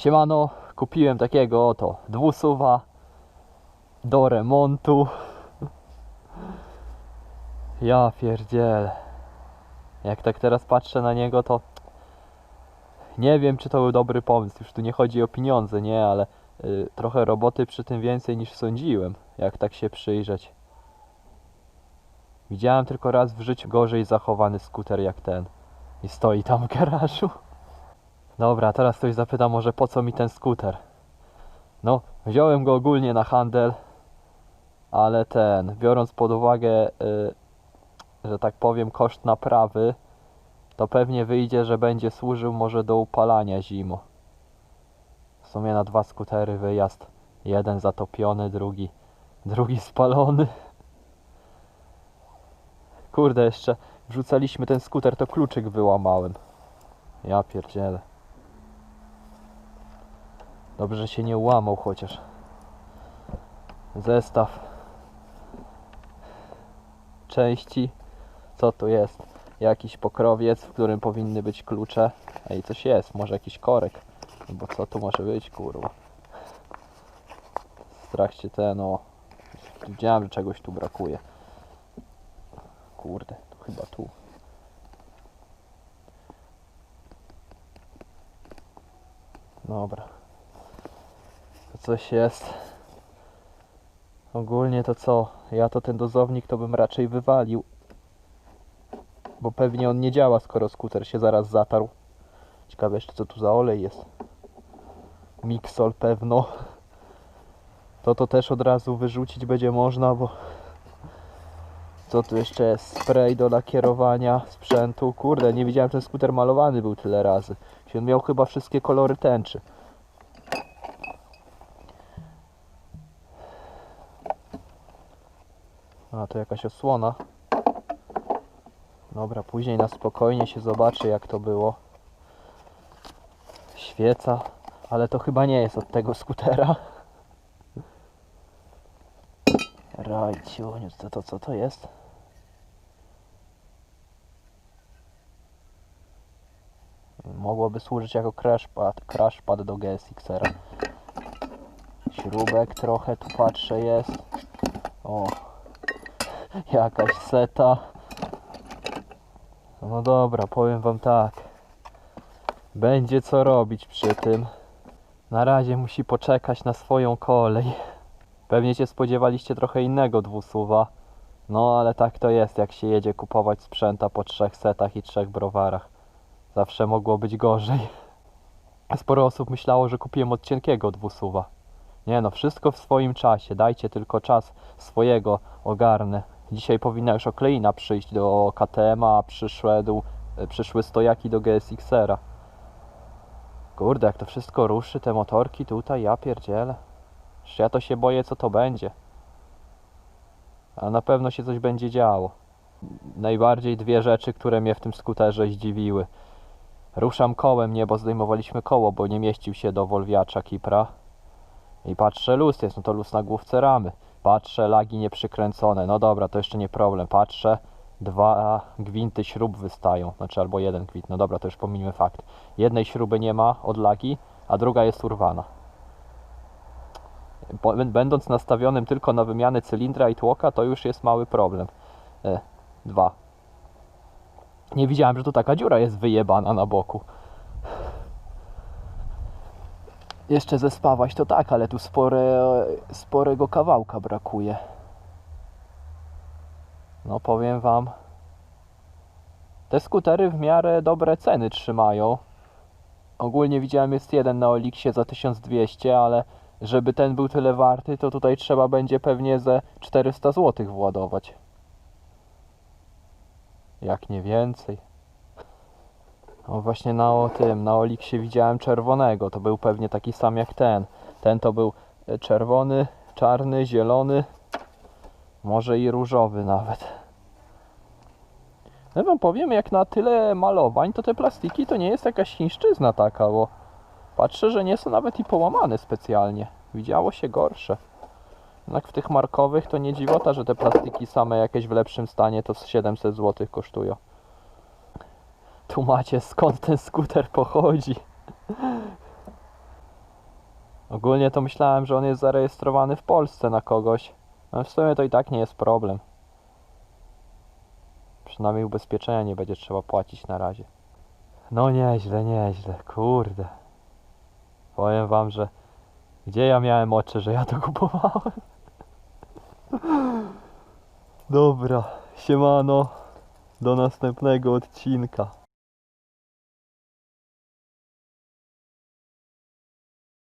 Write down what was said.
Siemano, kupiłem takiego oto dwusuwa do remontu. Ja pierdzielę. Jak tak teraz patrzę na niego, to nie wiem, czy to był dobry pomysł. Już tu nie chodzi o pieniądze, nie, ale y, trochę roboty przy tym więcej niż sądziłem, jak tak się przyjrzeć. Widziałem tylko raz w życiu gorzej zachowany skuter jak ten. I stoi tam w garażu. Dobra, teraz ktoś zapyta może po co mi ten skuter. No, wziąłem go ogólnie na handel, ale ten, biorąc pod uwagę, y, że tak powiem, koszt naprawy, to pewnie wyjdzie, że będzie służył może do upalania zimą. W sumie na dwa skutery wyjazd. Jeden zatopiony, drugi, drugi spalony. Kurde, jeszcze wrzucaliśmy ten skuter, to kluczyk wyłamałem. Ja pierdzielę. Dobrze, że się nie łamał chociaż. Zestaw części. Co tu jest? Jakiś pokrowiec, w którym powinny być klucze. Ej, coś jest, może jakiś korek. Bo co tu może być, kurwa? W trakcie ten, o. Widziałem, że czegoś tu brakuje. Kurde, to chyba tu. Dobra. Coś jest. Ogólnie to co? Ja to ten dozownik to bym raczej wywalił. Bo pewnie on nie działa, skoro skuter się zaraz zatarł. Ciekawe jeszcze co tu za olej jest. Mixol pewno. To to też od razu wyrzucić będzie można, bo... Co tu jeszcze jest? Spray do lakierowania sprzętu. Kurde, nie widziałem, ten skuter malowany był tyle razy. On miał chyba wszystkie kolory tęczy. A, to jakaś osłona. Dobra, później na spokojnie się zobaczy jak to było. Świeca, ale to chyba nie jest od tego skutera. Rajciuniu, co to, co to jest? Mogłoby służyć jako crash pad, crash pad do GSX-era. Śrubek trochę tu patrzę jest. O, jakaś seta. No dobra, powiem wam tak. Będzie co robić przy tym. Na razie musi poczekać na swoją kolej. Pewnie się spodziewaliście trochę innego dwusuwa. No ale tak to jest, jak się jedzie kupować sprzęta po trzech setach i trzech browarach. Zawsze mogło być gorzej. Sporo osób myślało, że kupiłem od cienkiego dwusuwa. Nie no, wszystko w swoim czasie. Dajcie tylko czas swojego ogarnę. Dzisiaj powinna już okleina przyjść do KTM-a, e, przyszły stojaki do GSX-era. Kurde, jak to wszystko ruszy, te motorki tutaj, ja pierdzielę. Już ja to się boję, co to będzie. A na pewno się coś będzie działo. Najbardziej dwie rzeczy, które mnie w tym skuterze zdziwiły. Ruszam kołem, nie, bo zdejmowaliśmy koło, bo nie mieścił się do wolwiacza Kipra. I patrzę, luz jest, no to luz na główce ramy. Patrzę, lagi nieprzykręcone. No dobra, to jeszcze nie problem. Patrzę, dwa gwinty śrub wystają. Znaczy albo jeden gwint. No dobra, to już pominimy fakt. Jednej śruby nie ma od lagi, a druga jest urwana. Będąc nastawionym tylko na wymianę cylindra i tłoka, to już jest mały problem. E, dwa. Nie widziałem, że tu taka dziura jest wyjebana na boku. Jeszcze zespawać to tak, ale tu spore, sporego kawałka brakuje. No powiem wam. Te skutery w miarę dobre ceny trzymają. Ogólnie widziałem jest jeden na Oliksie za 1200, ale żeby ten był tyle warty, to tutaj trzeba będzie pewnie ze 400 zł władować. Jak nie więcej. No właśnie na tym, na Oliksie widziałem czerwonego, to był pewnie taki sam jak ten. Ten to był e, czerwony, czarny, zielony, może i różowy nawet. No wam powiem, jak na tyle malowań, to te plastiki to nie jest jakaś chińszczyzna taka, bo patrzę, że nie są nawet i połamane specjalnie. Widziało się gorsze. Jednak w tych markowych to nie dziwota, że te plastiki same jakieś w lepszym stanie to z 700 zł kosztują. Tu macie skąd ten skuter pochodzi. Ogólnie to myślałem, że on jest zarejestrowany w Polsce na kogoś. No w sumie to i tak nie jest problem. Przynajmniej ubezpieczenia nie będzie trzeba płacić na razie. No nieźle, nieźle, kurde. Powiem wam, że gdzie ja miałem oczy, że ja to kupowałem? Dobra, siemano. Do następnego odcinka.